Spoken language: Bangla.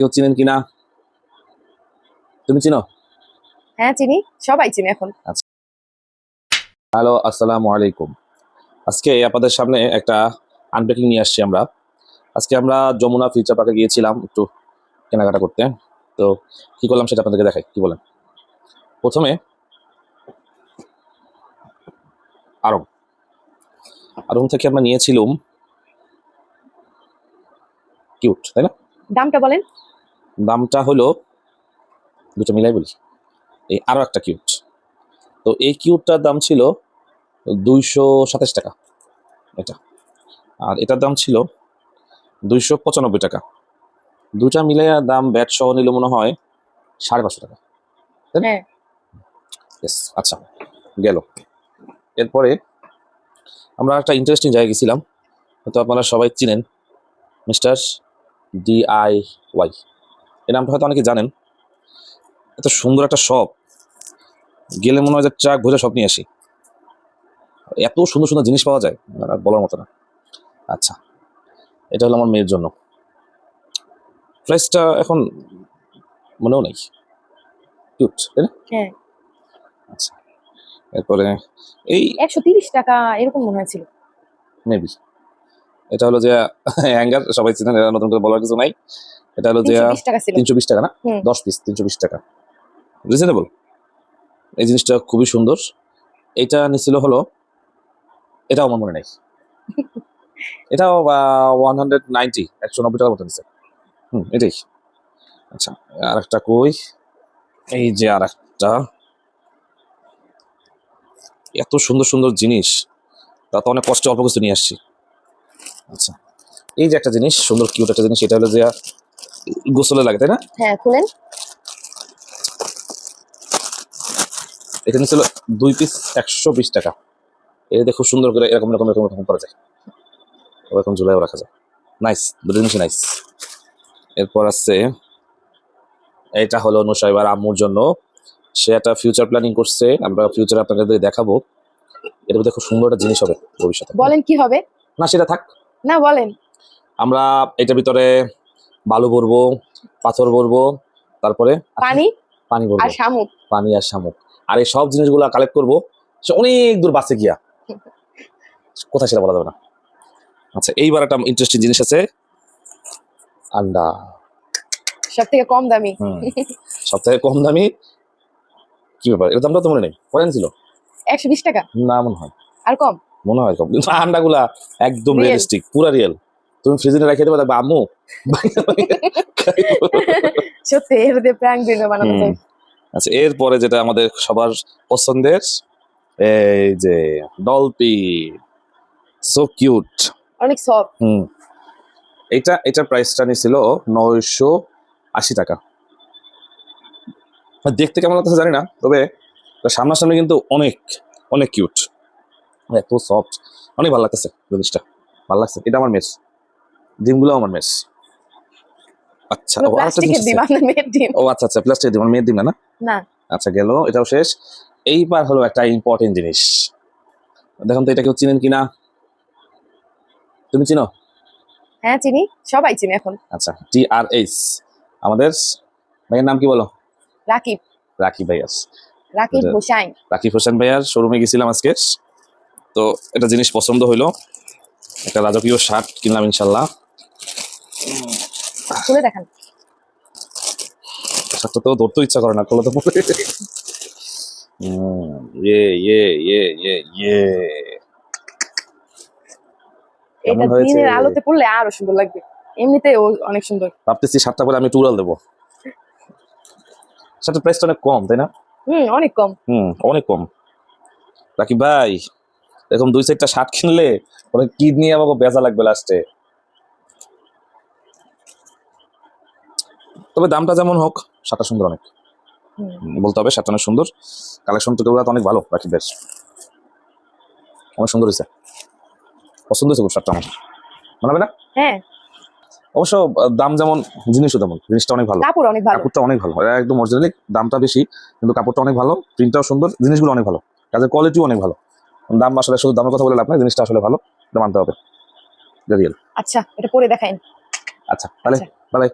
কেউ চিনেন কিনা? তুমি চিনো? হ্যাঁ চিনি। সবাই চিনি এখন। হ্যালো আসসালামু আলাইকুম। আজকে আপনাদের সামনে একটা আনপ্যাকিং নিয়ে আসছি আমরা। আজকে আমরা যমুনা ফিউচার পার্কে গিয়েছিলাম একটু কেনাকাটা করতে। তো কি করলাম সেটা আপনাদেরকে দেখাই কি বলেন? প্রথমে আরং। আরং থেকে আমরা নিয়েছিলাম কিউট তাই না? দামটা বলেন। দামটা হলো দুটো মিলাই বলি এই আরও একটা কিউট তো এই কিউটটার দাম ছিল দুইশো সাতাশ টাকা এটা। আর এটার দাম ছিল দুইশো পঁচানব্বই টাকা। দুটা মিলে দাম ব্যাট সহ নিল মনে হয় সাড়ে পাঁচশো টাকা? হ্যাঁ। আচ্ছা গেল। এরপরে আমরা একটা ইন্টারেস্টিং জায়গায় গেছিলাম হয়তো আপনারা সবাই চিনেন মিস্টার ডিআই ওয়াই। এই নামটা হয়তো অনেকে জানেন। এত সুন্দর একটা শপ। গেলে মনে হয় যে ট্রাক ভরে সব নিয়ে আসি। এত সুন্দর সুন্দর জিনিস পাওয়া যায় আর বলার মতো না। আচ্ছা এটা হলো আমার মেয়ের জন্য। প্রাইসটা এখন মনেও নেই। কিউট তাই না? হ্যাঁ। আচ্ছা এরপরে এই একশো তিরিশ টাকা এরকম মনে হয়েছিল মেবি এটা হলো যে হ্যাঙ্গার সবাই চিনেন এটা নতুন করে বলার কিছু নাই। এটা হলো যে তিনশো বিশ টাকা ছিল। তিনশো বিশ টাকা না? দশ পিস তিনশো বিশ টাকা। রিজনেবল এই জিনিসটা খুবই সুন্দর। এটা নিছিল হলো এটাও আমার মনে নেই। এটাও ওয়ান হান্ড্রেড নাইনটি একশো নব্বই টাকার মতো নিচ্ছে হুম এটাই। আচ্ছা আর একটা কই? এই যে আর একটা এত সুন্দর সুন্দর জিনিস। তা তো অনেক কষ্টে অল্প কিছু নিয়ে আসছি। আচ্ছা। এই যে একটা জিনিস সুন্দর কিউট একটা জিনিস এটা হলো যে গোসলে লাগে তাই না? হ্যাঁ খুলেন। এখানে ছিল দুই পিস একশো বিশ টাকা। এটা দেখো সুন্দর করে এরকম এরকম এরকম এরকম করা যায়। ঝুলাইও রাখা যায়। নাইস দুটো জিনিসই নাইস এরপর আছে এটা হলো নুসাইবার আম্মুর জন্য। সে একটা ফিউচার প্ল্যানিং করছে আমরা ফিউচার আপনাদের দেখাবো। এর মধ্যে খুব সুন্দর একটা জিনিস হবে ভবিষ্যতে। বলেন কি হবে? না সেটা থাক। না বলেন। আমরা এটার ভিতরে বালু ভরবো পাথর ভরবো তারপরে পানি? পানি ভরবো। আর শামুক? পানি আর শামুক। আর এই সব জিনিসগুলো কালেক্ট করব সে অনেক দূর বাসে গিয়া। কোথায় সেটা বলা যাবে না। আচ্ছা এইবার একটা ইন্টারেস্টিং জিনিস আছে। আন্ডা। সব থেকে কম দামি। সব থেকে কম দামি কি ব্যাপার? এর দামটা তো মনে নেই। করেন ছিল? একশো বিশ টাকা। না মনে হয়। আর কম? মনে হয় কম কিন্তু আন্ডাগুলা একদম? রিয়েলিস্টিক পুরা রিয়েল তুমি ফ্রিজে রেখে দেবে দেখবে আম্মু সত্যি এর দিয়ে প্র্যাঙ্ক ভিডিও বানানো যায় আচ্ছা এরপরে যেটা আমাদের সবার পছন্দের এই যে ডলপি সো কিউট অনেক সব হুম। এটা এটার প্রাইসটা নিছিল নয়শো আশি টাকা। দেখতে কেমন লাগতেছে জানি না তবে সামনাসামনি কিন্তু অনেক অনেক কিউট এত সফট অনেক ভালো লাগতেছে জিনিসটা। ভালো লাগছে। এটা আমার মেস। ডিমগুলো আমার মেস। আচ্ছা ও। আপনার মেয়ের ডিম। ও আচ্ছা আচ্ছা প্লাস্টিক ডিম মেয়ের ডিম না না? আচ্ছা গেল এটাও শেষ। এইবার হলো একটা ইম্পর্টেন্ট জিনিস। দেখুন তো এটা কেউ চিনেন কিনা? তুমি চিনো? হ্যাঁ চিনি। সবাই চিনি এখন। আচ্ছা টি আর এইচ আমাদের ভাইয়ের নাম কি বলো? রাকিব। রাকিব ভাইয়ার। রাকিব হোসাইন। রাকিব হোসেন ভাইয়ার শোরুমে গেছিলাম আজকে। তো একটা জিনিস পছন্দ হইল। একটা রাজকীয় শার্ট কিনলাম ইনশাল্লাহ। খুলে দেখান। শার্টটা তো ধরতে ইচ্ছা করে না খোলা তো পরে ইয়ে ইয়ে ইয়ে ইয়ে ইয়ে। কেমন হয়েছে? দিনের আলোতে পড়লে আরও সুন্দর লাগবে। এমনিতে অনেক সুন্দর। ভাবতেছি শার্টটা পরে আমি টুরাল দেবো। শার্টের প্রাইসটা অনেক কম তাই না? হুম অনেক কম। হুম অনেক কম। রাকিব ভাই এরকম দুই সাইডটা শার্ট কিনলে ওরা কিডনি আমাকে বেজা লাগবে লাস্টে তবে দামটা যেমন হোক শার্টটা সুন্দর অনেক। বলতে হবে শার্টটা অনেক সুন্দর কালেকশন তো অনেক ভালো রাকিব বেশ। অনেক সুন্দর হয়েছে। পছন্দ হয়েছে খুব শার্টটা আমার। মানাবে না? হ্যাঁ। অবশ্য দাম যেমন জিনিসও তেমন জিনিসটা অনেক ভালো। কাপড় অনেক ভালো। কাপড়টা অনেক ভালো একদম অরিজিনালি দামটা বেশি কিন্তু কাপড়টা অনেক ভালো প্রিন্টটাও সুন্দর জিনিসগুলো অনেক ভালো। কাজের কোয়ালিটিও অনেক ভালো। দাম আসলে শুধু দামের কথা বলে লাভ নাই জিনিসটা আসলে ভালো এটা মানতে হবে। আচ্ছা এটা পরে দেখাই। আচ্ছা তাহলে আচ্ছা। বাই